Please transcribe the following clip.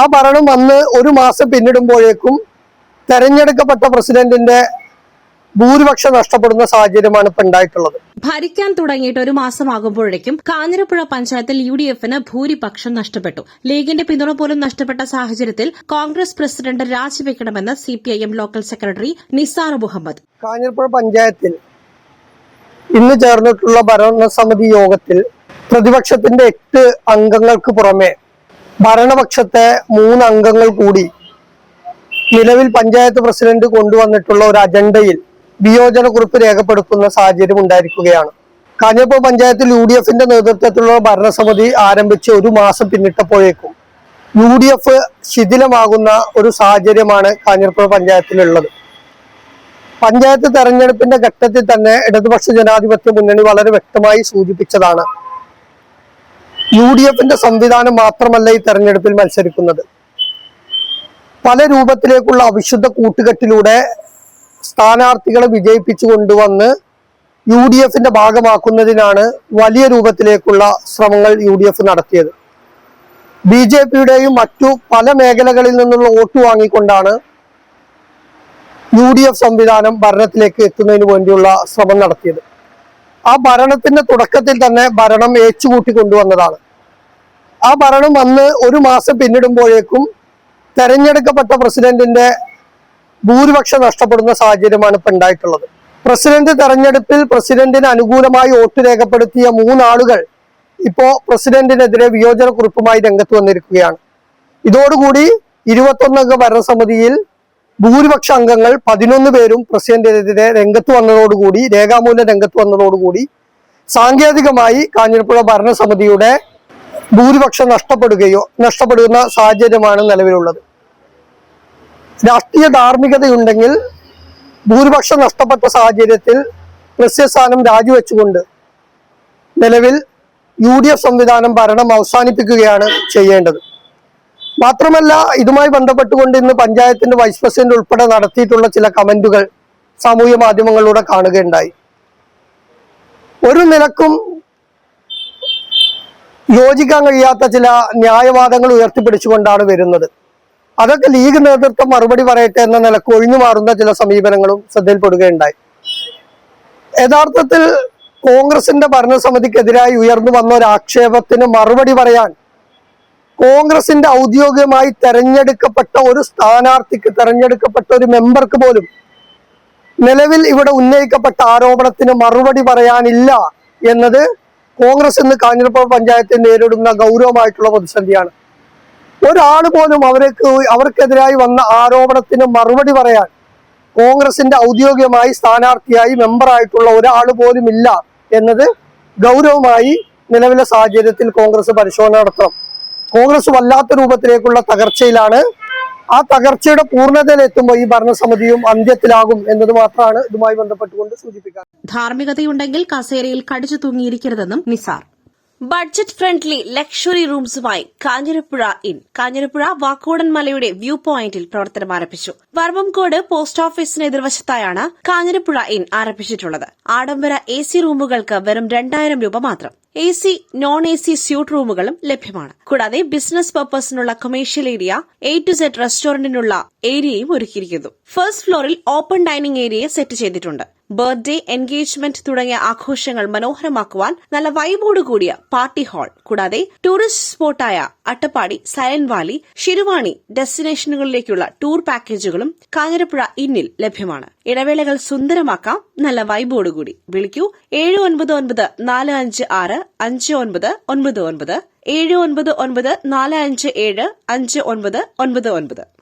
ആ ഭരണം വന്ന് ഒരു മാസം പിന്നിടുമ്പോഴേക്കും തെരഞ്ഞെടുക്കപ്പെട്ട പ്രസിഡന്റിന്റെ ഭൂരിപക്ഷം നഷ്ടപ്പെടുന്ന സാഹചര്യമാണ് ഇപ്പൊ ഉണ്ടായിട്ടുള്ളത്. ഭരിക്കാൻ തുടങ്ങിയിട്ട് ഒരു മാസമാകുമ്പോഴേക്കും കാഞ്ഞിരപ്പുഴ പഞ്ചായത്തിൽ യു ഡി എഫിന് ഭൂരിപക്ഷം നഷ്ടപ്പെട്ടു. ലീഗിന്റെ പിന്തുണ പോലും നഷ്ടപ്പെട്ട സാഹചര്യത്തിൽ Congress president രാജിവെക്കണമെന്ന് C P I M local secretary Nisar Muhammad. Kanjirappuzha പഞ്ചായത്തിൽ ഇന്ന് ചേർന്നിട്ടുള്ള ഭരണസമിതി യോഗത്തിൽ പ്രതിപക്ഷത്തിന്റെ എട്ട് അംഗങ്ങൾക്ക് പുറമെ ഭരണപക്ഷത്തെ മൂന്ന് അംഗങ്ങൾ കൂടി നിലവിൽ പഞ്ചായത്ത് പ്രസിഡന്റ് കൊണ്ടുവന്നിട്ടുള്ള ഒരു അജണ്ടയിൽ വിയോജനക്കുറിപ്പ് രേഖപ്പെടുത്തുന്ന സാഹചര്യം ഉണ്ടായിരിക്കുകയാണ്. കാഞ്ഞിരപ്പുഴ പഞ്ചായത്തിൽ യു ഡി എഫിന്റെ നേതൃത്വത്തിലുള്ള ഭരണസമിതി ആരംഭിച്ച് ഒരു മാസം പിന്നിട്ടപ്പോഴേക്കും യു ഡി എഫ് ശിഥിലമാകുന്ന ഒരു സാഹചര്യമാണ് കാഞ്ഞിരപ്പുഴ പഞ്ചായത്തിലുള്ളത്. പഞ്ചായത്ത് തെരഞ്ഞെടുപ്പിന്റെ ഘട്ടത്തിൽ തന്നെ ഇടതുപക്ഷ ജനാധിപത്യ മുന്നണി വളരെ വ്യക്തമായി സൂചിപ്പിച്ചതാണ്. യു ഡി എഫിന്റെ സംവിധാനം മാത്രമല്ല ഈ തെരഞ്ഞെടുപ്പിൽ മത്സരിക്കുന്നത്. പല രൂപത്തിലേക്കുള്ള അവിശുദ്ധ കൂട്ടുകെട്ടിലൂടെ സ്ഥാനാർത്ഥികളെ വിജയിപ്പിച്ചു കൊണ്ടുവന്ന് യു ഡി എഫിന്റെ ഭാഗമാക്കുന്നതിനാണ് വലിയ രൂപത്തിലേക്കുള്ള ശ്രമങ്ങൾ യു ഡി എഫ് നടത്തിയത്. ബി ജെ പിയുടെയും മറ്റു പല മേഖലകളിൽ നിന്നുള്ള വോട്ട് വാങ്ങിക്കൊണ്ടാണ് യു ഡി എഫ് സംവിധാനം ഭരണത്തിലേക്ക് എത്തുന്നതിന് വേണ്ടിയുള്ള ശ്രമം നടത്തിയത്. ആ ഭരണത്തിന്റെ തുടക്കത്തിൽ തന്നെ ഭരണം ഏച്ചുകൂട്ടി കൊണ്ടുവന്നതാണ്. ആ ഭരണം വന്ന് ഒരു മാസം പിന്നിടുമ്പോഴേക്കും തെരഞ്ഞെടുക്കപ്പെട്ട പ്രസിഡന്റിന്റെ ഭൂരിപക്ഷം നഷ്ടപ്പെടുന്ന സാഹചര്യമാണ് ഇപ്പൊ ഉണ്ടായിട്ടുള്ളത്. പ്രസിഡന്റ് തെരഞ്ഞെടുപ്പിൽ പ്രസിഡന്റിന് അനുകൂലമായി വോട്ട് രേഖപ്പെടുത്തിയ മൂന്നാളുകൾ ഇപ്പോ പ്രസിഡന്റിനെതിരെ വിയോജന കുറിപ്പുമായി രംഗത്ത് വന്നിരിക്കുകയാണ്. ഇതോടുകൂടി ഇരുപത്തൊന്നംഗ ഭരണസമിതിയിൽ ഭൂരിപക്ഷ അംഗങ്ങൾ പതിനൊന്ന് പേരും പ്രസിഡന്റിനെതിരെ രംഗത്ത് വന്നതോടുകൂടി രേഖാമൂലം രംഗത്ത് വന്നതോടുകൂടി സാങ്കേതികമായി കാഞ്ഞിരപ്പുഴ ഭരണസമിതിയുടെ ഭൂരിപക്ഷം നഷ്ടപ്പെടുകയോ നഷ്ടപ്പെടുന്ന സാഹചര്യമാണ് നിലവിലുള്ളത്. രാഷ്ട്രീയ ധാർമ്മികതയുണ്ടെങ്കിൽ ഭൂരിപക്ഷം നഷ്ടപ്പെട്ട സാഹചര്യത്തിൽ പ്രസ്യസ്ഥാനം രാജിവെച്ചുകൊണ്ട് നിലവിൽ യു ഡി എഫ് സംവിധാനം ഭരണം അവസാനിപ്പിക്കുകയാണ് ചെയ്യേണ്ടത്. മാത്രമല്ല ഇതുമായി ബന്ധപ്പെട്ടുകൊണ്ട് ഇന്ന് പഞ്ചായത്തിന്റെ വൈസ് പ്രസിഡന്റ് ഉൾപ്പെടെ നടത്തിയിട്ടുള്ള ചില കമന്റുകൾ സാമൂഹ്യ മാധ്യമങ്ങളിലൂടെ കാണുകയുണ്ടായി. ഒരു നിലക്കും യോജിക്കാൻ കഴിയാത്ത ചില ന്യായവാദങ്ങൾ ഉയർത്തിപ്പിടിച്ചുകൊണ്ടാണ് വരുന്നത്. അതൊക്കെ ലീഗ് നേതൃത്വം മറുപടി പറയട്ടെ എന്ന നിലയ്ക്ക് ഒഴിഞ്ഞു മാറുന്ന ചില സമീപനങ്ങളും ശ്രദ്ധയിൽപ്പെടുകയുണ്ടായി. യഥാർത്ഥത്തിൽ കോൺഗ്രസിന്റെ ഭരണസമിതിക്കെതിരായി ഉയർന്നു വന്ന ഒരു ആക്ഷേപത്തിന് മറുപടി പറയാൻ കോൺഗ്രസിന്റെ ഔദ്യോഗികമായി തെരഞ്ഞെടുക്കപ്പെട്ട ഒരു സ്ഥാനാർത്ഥിക്ക് തെരഞ്ഞെടുക്കപ്പെട്ട ഒരു മെമ്പർക്ക് പോലും നിലവിൽ ഇവിടെ ഉന്നയിക്കപ്പെട്ട ആരോപണത്തിന് മറുപടി പറയാനില്ല എന്നത് കോൺഗ്രസ് ഇന്ന് കാഞ്ഞിരപ്പുഴ പഞ്ചായത്ത് നേരിടുന്ന ഗൗരവമായിട്ടുള്ള പ്രതിസന്ധിയാണ്. ഒരാൾ പോലും അവർക്ക് അവർക്കെതിരായി വന്ന ആരോപണത്തിന് മറുപടി പറയാൻ കോൺഗ്രസിന്റെ ഔദ്യോഗികമായി സ്ഥാനാർത്ഥിയായി മെമ്പറായിട്ടുള്ള ഒരാൾ പോലും ഇല്ല എന്നത് ഗൗരവമായി നിലവിലെ സാഹചര്യത്തിൽ കോൺഗ്രസ് പരിശോധന നടത്തണം. കോൺഗ്രസ് വല്ലാത്ത രൂപത്തിലേക്കുള്ള തകർച്ചയിലാണ്. ആ തകർച്ചയുടെ പൂർണതയിലെത്തുമ്പോൾ ഈ ഭരണസമിതിയും അന്ത്യത്തിലാകും എന്നത് മാത്രമാണ് ഇതുമായി ബന്ധപ്പെട്ടുകൊണ്ട് സൂചിപ്പിക്കാൻ. ധാർമ്മികതയുണ്ടെങ്കിൽ കസേരയിൽ കടിച്ചു തൂങ്ങിയിരിക്കരുതെന്നും നിസാർ. ബഡ്ജറ്റ് ഫ്രണ്ട്ലി ലക്ഷറി റൂംസുമായി കാഞ്ഞിരപ്പുഴ ഇൻ. കാഞ്ഞിരപ്പുഴ വാക്കോടൻ മലയുടെ വ്യൂ പോയിന്റിൽ പ്രവർത്തനം ആരംഭിച്ചു. വർമ്മംകോട് പോസ്റ്റ് ഓഫീസിന് എതിർവശത്തായാണ് കാഞ്ഞിരപ്പുഴ ഇൻ ആരംഭിച്ചിട്ടുള്ളത്. ആഡംബര എ സി റൂമുകൾക്ക് വെറും രണ്ടായിരം രൂപ മാത്രം. A C non A C suite റൂമുകളും ലഭ്യമാണ്. കൂടാതെ business പർപ്പസിനുള്ള commercial area A to Z റെസ്റ്റോറന്റിനുള്ള ഏരിയയും ഒരുക്കിയിരിക്കുന്നു. ഫസ്റ്റ് ഫ്ലോറിൽ ഓപ്പൺ ഡൈനിങ് ഏരിയ സെറ്റ് ചെയ്തിട്ടുണ്ട്. ബർത്ത്ഡേ എൻഗേജ്മെന്റ് തുടങ്ങിയ ആഘോഷങ്ങൾ മനോഹരമാക്കുവാൻ നല്ല വൈബോട് കൂടിയ പാർട്ടി ഹാൾ കൂടാതെ ടൂറിസ്റ്റ് സ്പോട്ടായ അട്ടപ്പാടി സൈലന്റ് വാലി ശിരുവാണി ഡെസ്റ്റിനേഷനുകളിലേക്കുള്ള ടൂർ പാക്കേജുകളും കാഞ്ഞിരപ്പുഴ ഇന്നിൽ ലഭ്യമാണ്. ഇടവേളകൾ സുന്ദരമാക്കാം. നല്ല വൈബോട് കൂടി. വിളിക്കൂ. ഏഴ് ഒൻപത് ഒൻപത് നാല് അഞ്ച് ആറ് അഞ്ച് ഒൻപത് ഒൻപത് ഒൻപത്. ഏഴ് ഒൻപത് ഒൻപത് നാല് അഞ്ച് ഏഴ് അഞ്ച് ഒൻപത് ഒൻപത് ഒൻപത്.